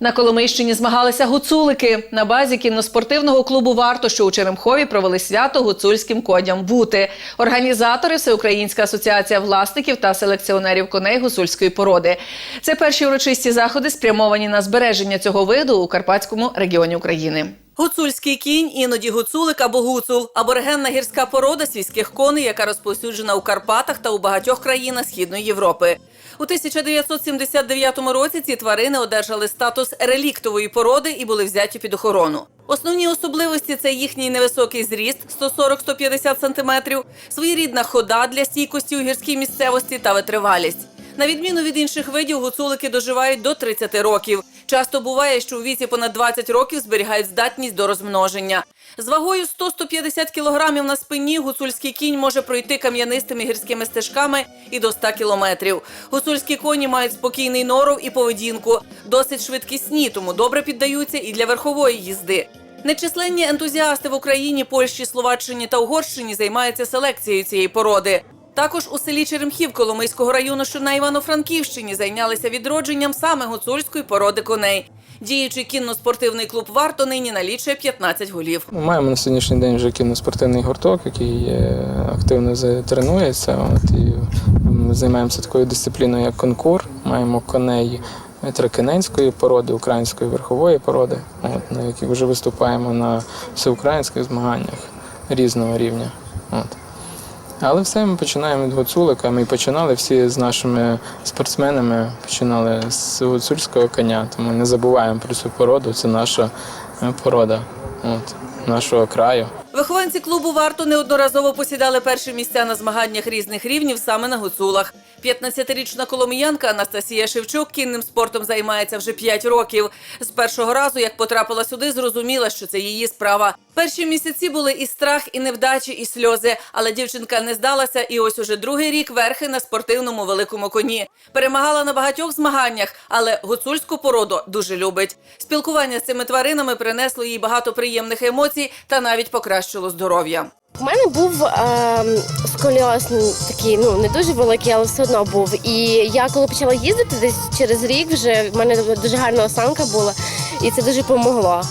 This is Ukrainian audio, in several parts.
На Коломийщині змагалися гуцулики. На базі кінноспортивного клубу Варто, що у Черемхові провели свято гуцульським кодям бути. Організатори Всеукраїнська асоціація власників та селекціонерів коней гуцульської породи. Це перші урочисті заходи, спрямовані на збереження цього виду у Карпатському регіоні України. Гуцульський кінь, іноді гуцулик або гуцул аборигенна гірська порода свійських коней, яка розповсюджена у Карпатах та у багатьох країнах Східної Європи. У 1979 році ці тварини одержали статус реліктової породи і були взяті під охорону. Основні особливості це їхній невисокий зріст 140-150 см, своєрідна хода для стійкості у гірській місцевості та витривалість. На відміну від інших видів, гуцулики доживають до 30 років. Часто буває, що у віці понад 20 років зберігають здатність до розмноження. З вагою 100-150 кілограмів на спині гуцульський кінь може пройти кам'янистими гірськими стежками і до 100 кілометрів. Гуцульські коні мають спокійний норов і поведінку, досить швидкісні, тому добре піддаються і для верхової їзди. Нечисленні ентузіасти в Україні, Польщі, Словаччині та Угорщині займаються селекцією цієї породи. Також у селі Черемхів Коломийського району, що на Івано-Франківщині, зайнялися відродженням саме гуцульської породи коней. Діючий кінно-спортивний клуб варто нині налічує 15 голів. Ми маємо на сьогоднішній день вже кіноспортивний гурток, який е, активно тренується. От, і ми займаємося такою дисципліною, як конкур. Маємо коней тракененської породи, української верхової породи, от, на яких вже виступаємо на всеукраїнських змаганнях різного рівня. От. Але все ми починаємо від гуцулика. Ми починали всі з нашими спортсменами, починали з гуцульського коня, тому не забуваємо про цю породу. Це наша е, порода от, нашого краю. Вихованці клубу варто неодноразово посідали перші місця на змаганнях різних рівнів саме на гуцулах. 15-річна коломіянка Анастасія Шевчук кінним спортом займається вже 5 років. З першого разу, як потрапила сюди, зрозуміла, що це її справа. Перші місяці були і страх, і невдачі, і сльози. Але дівчинка не здалася, і ось уже другий рік верхи на спортивному великому коні. Перемагала на багатьох змаганнях, але гуцульську породу дуже любить. Спілкування з цими тваринами принесло їй багато приємних емоцій та навіть покращило здоров'я. У мене був е, сколіоз такий, ну не дуже великий, але все одно був. І я коли почала їздити десь через рік, вже в мене дуже гарна осанка була, і це дуже допомогло.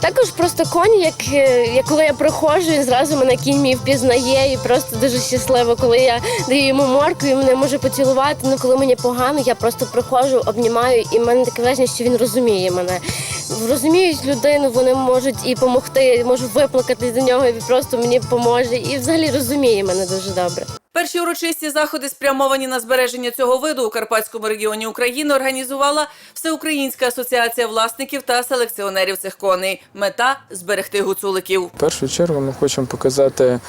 Також просто коні, як, е, як коли я проходжу, і зразу мене кінь мій впізнає, і просто дуже щасливо, коли я даю йому морку, і мене може поцілувати. Ну коли мені погано, я просто проходжу, обнімаю, і в мене таке враження, що він розуміє мене. Розуміють людину, вони можуть і допомогти, можу виплакати за нього, і просто мені поможе. І взагалі розуміє мене дуже добре. Перші урочисті заходи, спрямовані на збереження цього виду у Карпатському регіоні України, організувала Всеукраїнська асоціація власників та селекціонерів цих коней. Мета зберегти гуцуликів. В першу чергу ми хочемо показати,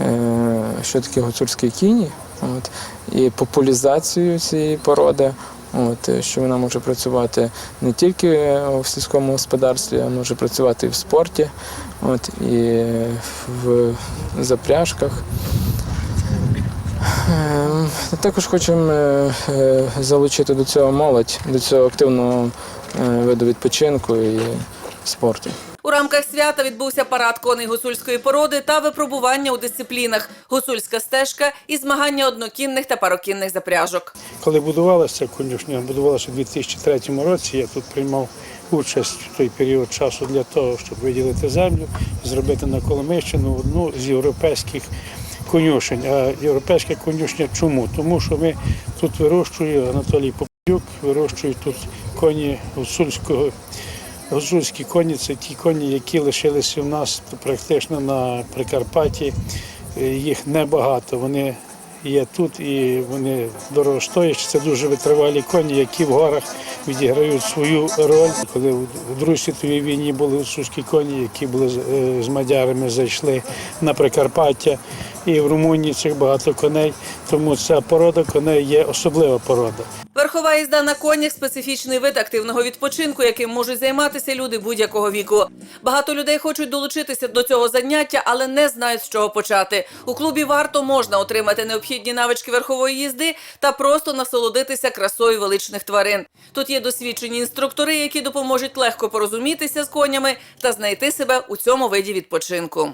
е, що таке гуцульські кіні, от, і популяризацію цієї породи. От, що вона може працювати не тільки в сільському господарстві, а може працювати і в спорті, от, і в запряжках. Ем, Також хочемо е, е, залучити до цього молодь, до цього активного е, виду відпочинку і спорту. У рамках свята відбувся парад коней гуцульської породи та випробування у дисциплінах гуцульська стежка і змагання однокінних та парокінних запряжок. Коли будувалася конюшня, будувалася у 2003 році, я тут приймав участь в той період часу для того, щоб виділити землю і зробити на Коломийщину одну з європейських конюшень. А європейська конюшня чому? Тому що ми тут вирощує Анатолій Попюк, вирощує тут коні гуцульського. Гуцульські коні це ті коні, які лишилися в нас практично на Прикарпатті. Їх небагато. Вони є тут і вони дорогостоячі. Це дуже витривалі коні, які в горах відіграють свою роль. Коли в Другій світовій війні були сушкі коні, які були е, з мадярами, зайшли на Прикарпаття. І в Румунії цих багато коней, тому ця порода коней є особлива порода. Верхова їзда на конях специфічний вид активного відпочинку, яким можуть займатися люди будь-якого віку. Багато людей хочуть долучитися до цього заняття, але не знають, з чого почати. У клубі варто можна отримати необхідні навички верхової їзди та просто насолодитися красою величних тварин. Тут є досвідчені інструктори, які допоможуть легко порозумітися з конями та знайти себе у цьому виді відпочинку.